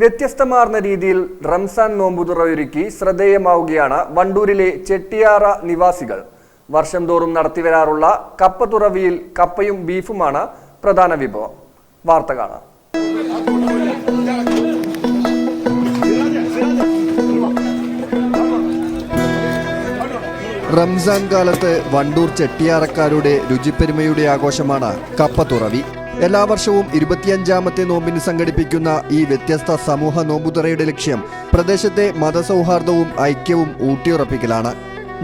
വ്യത്യസ്തമാർന്ന രീതിയിൽ റംസാൻ നോമ്പുതുറയൊരുക്കി ശ്രദ്ധേയമാവുകയാണ് വണ്ടൂരിലെ ചെട്ടിയാറ നിവാസികൾ. വർഷം തോറും നടത്തിവരാറുള്ള കപ്പത്തുറവിയിൽ കപ്പയും ബീഫുമാണ് പ്രധാന വിഭവം. വാർത്ത കാണാം. റംസാൻ കാലത്ത് വണ്ടൂർ ചെട്ടിയാറക്കാരുടെ രുചിപ്പെരുമയുടെ ആഘോഷമാണ് കപ്പത്തുറവി എല്ലാ വർഷവും ഇരുപത്തിയഞ്ചാമത്തെ നോമ്പിന് സംഘടിപ്പിക്കുന്ന ഈ വ്യത്യസ്ത സമൂഹ നോമ്പുതുറയുടെ ലക്ഷ്യം പ്രദേശത്തെ മതസൗഹാർദ്ദവും ഐക്യവും ഊട്ടിയുറപ്പിക്കലാണ്.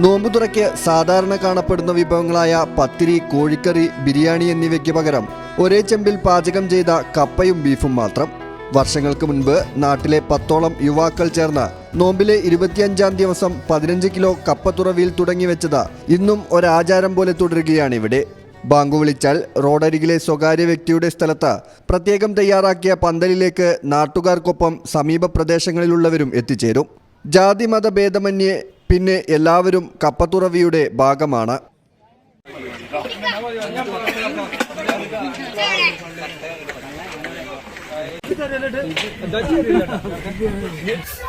നോമ്പുതുറയ്ക്ക് സാധാരണ കാണപ്പെടുന്ന വിഭവങ്ങളായ പത്തിരി കോഴിക്കറി ബിരിയാണി എന്നിവയ്ക്ക് പകരം ഒരേ ചെമ്പിൽ പാചകം ചെയ്ത കപ്പയും ബീഫും മാത്രം. വർഷങ്ങൾക്ക് മുൻപ് നാട്ടിലെ പത്തോളം യുവാക്കൾ ചേർന്ന് നോമ്പിലെ ഇരുപത്തിയഞ്ചാം ദിവസം പതിനഞ്ച് കിലോ കപ്പത്തുറവിയിൽ തുടങ്ങി വെച്ചത് ഇന്നും ഒരാചാരം പോലെ തുടരുകയാണ് ഇവിടെ. ബാങ്കു വിളിച്ചാൽ റോഡരികിലെ സ്വകാര്യ വ്യക്തിയുടെ സ്ഥലത്ത് പ്രത്യേകം തയ്യാറാക്കിയ പന്തലിലേക്ക് നാട്ടുകാർക്കൊപ്പം സമീപ പ്രദേശങ്ങളിലുള്ളവരും എത്തിച്ചേരും. ജാതി മത ഭേദമന്യേ പിന്നെ എല്ലാവരും കപ്പത്തുറവിയുടെ ഭാഗമാണ്.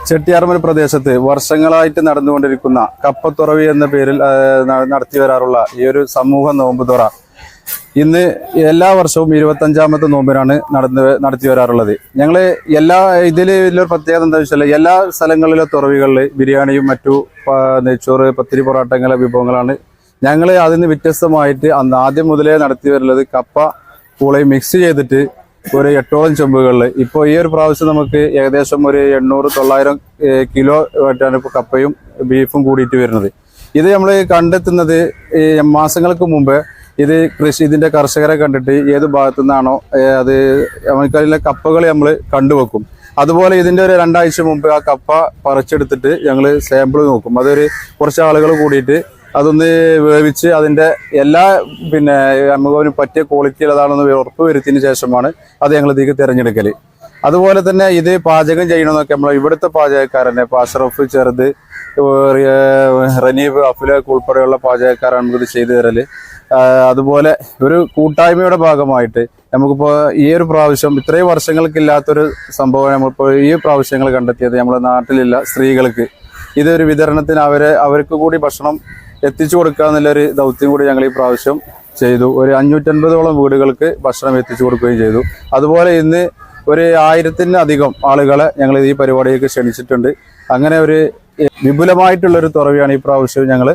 ചെട്ടിയാർമല പ്രദേശത്ത് വർഷങ്ങളായിട്ട് നടന്നുകൊണ്ടിരിക്കുന്ന കപ്പത്തുറവി എന്ന പേരിൽ നടത്തി വരാറുള്ള ഈ ഒരു സമൂഹ നോമ്പ് തുറ. ഇന്ന് എല്ലാ വർഷവും ഇരുപത്തഞ്ചാമത്തെ നോമ്പിനാണ് നടന്ന് നടത്തി വരാറുള്ളത്. ഞങ്ങൾ എല്ലാ ഇതിൽ വലിയൊരു പ്രത്യേകത എന്താ വെച്ചാൽ എല്ലാ സ്ഥലങ്ങളിലെ തുറവികളിൽ ബിരിയാണിയും മറ്റു നെയ്ച്ചോറ് പത്തിരി പൊറാട്ട അങ്ങനെ വിഭവങ്ങളാണ് ഞങ്ങൾ അതിന് വ്യത്യസ്തമായിട്ട് അന്ന് ആദ്യം മുതലേ നടത്തി വരുന്നത് കപ്പ പൂളയും മിക്സ് ചെയ്തിട്ട് ഒരു എട്ടോളം ചെമ്പുകളിൽ ഇപ്പോൾ ഈ ഒരു പ്രാവശ്യം നമുക്ക് ഏകദേശം ഒരു എണ്ണൂറ് തൊള്ളായിരം കിലോ ആയിട്ടാണ് ഇപ്പോൾ കപ്പയും ബീഫും കൂടിയിട്ട് വരുന്നത്. ഇത് നമ്മൾ കണ്ടെത്തുന്നത് ഈ മാസങ്ങൾക്ക് മുമ്പ് ഇത് കൃഷി ഇതിന്റെ കർഷകരെ കണ്ടിട്ട് ഏത് ഭാഗത്തു നിന്നാണോ അത് നമുക്കതിലെ കപ്പകൾ നമ്മൾ കണ്ടുവെക്കും. അതുപോലെ ഇതിന്റെ ഒരു രണ്ടാഴ്ച മുമ്പ് ആ കപ്പ പറിച്ചെടുത്തിട്ട് ഞങ്ങൾ സാമ്പിൾ നോക്കും. അതൊരു കുറച്ച് ആളുകൾ കൂടിയിട്ട് അതൊന്ന് വേവിച്ച് അതിന്റെ എല്ലാ പിന്നെ നമുക്ക് പറ്റിയ ക്വാളിറ്റി ഉള്ളതാണെന്ന് ഉറപ്പ് വരുത്തിയതിന് ശേഷമാണ് അത് ഞങ്ങൾ ഇതിലേക്ക് തിരഞ്ഞെടുക്കൽ അതുപോലെ തന്നെ ഇത് പാചകം ചെയ്യണമെന്നൊക്കെ നമ്മൾ ഇവിടുത്തെ പാചകക്കാരനെ അഷ്റഫ് ചെറുത് റനീബ് അഫുലൊക്കെ ഉൾപ്പെടെയുള്ള പാചകക്കാരാണ് നമുക്കിത് ചെയ്തു തരൽ അതുപോലെ ഒരു കൂട്ടായ്മയുടെ ഭാഗമായിട്ട് നമുക്കിപ്പോൾ ഈ ഒരു പ്രാവശ്യം ഇത്രയും വർഷങ്ങൾക്കില്ലാത്തൊരു സംഭവം നമ്മളിപ്പോൾ ഈ പ്രാവശ്യങ്ങൾ കണ്ടെത്തിയത് നമ്മുടെ നാട്ടിലില്ല സ്ത്രീകൾക്ക്. ഇതൊരു വിതരണത്തിന് അവരെ അവർക്ക് കൂടി ഭക്ഷണം എത്തിച്ചു കൊടുക്കുക എന്നുള്ളൊരു ദൗത്യം കൂടി ഞങ്ങൾ ഈ പ്രാവശ്യം ചെയ്തു. ഒരു അഞ്ഞൂറ്റൻപതോളം വീടുകൾക്ക് ഭക്ഷണം എത്തിച്ചു കൊടുക്കുകയും ചെയ്തു. അതുപോലെ ഇന്ന് ഒരു ആയിരത്തിനധികം ആളുകളെ ഞങ്ങൾ ഈ പരിപാടിയിലേക്ക് ക്ഷണിച്ചിട്ടുണ്ട്. അങ്ങനെ ഒരു വിപുലമായിട്ടുള്ളൊരു തുറവിയാണ് ഈ പ്രാവശ്യം ഞങ്ങൾ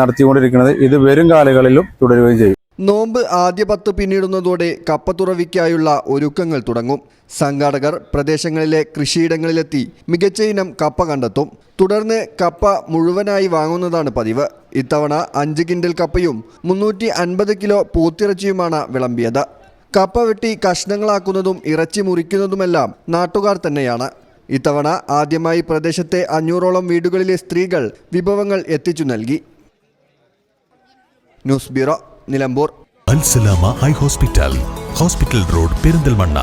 നടത്തിക്കൊണ്ടിരിക്കുന്നത്. ഇത് വരും കാലങ്ങളിലും തുടരുകയും ചെയ്യും. നോമ്പ് ആദ്യ പത്ത് പിന്നിടുന്നതോടെ കപ്പത്തുറവിക്കായുള്ള ഒരുക്കങ്ങൾ തുടങ്ങും. സംഘാടകർ പ്രദേശങ്ങളിലെ കൃഷിയിടങ്ങളിലെത്തി മികച്ച ഇനം കപ്പ കണ്ടെത്തും. തുടർന്ന് കപ്പ മുഴുവനായി വാങ്ങുന്നതാണ് പതിവ്. ഇത്തവണ അഞ്ച് കിൻഡൽ കപ്പയും മുന്നൂറ്റി അൻപത് കിലോ പൂത്തിറച്ചിയുമാണ് വിളമ്പിയത്. കപ്പ വെട്ടി കഷ്ണങ്ങളാക്കുന്നതും ഇറച്ചി മുറിക്കുന്നതുമെല്ലാം നാട്ടുകാർ തന്നെയാണ്. ഇത്തവണ ആദ്യമായി പ്രദേശത്തെ അഞ്ഞൂറോളം വീടുകളിലെ സ്ത്രീകൾ വിഭവങ്ങൾ എത്തിച്ചു നൽകി. News bureau Nilambur. Alsalama high hospital. Hospital road Perinthalmanna.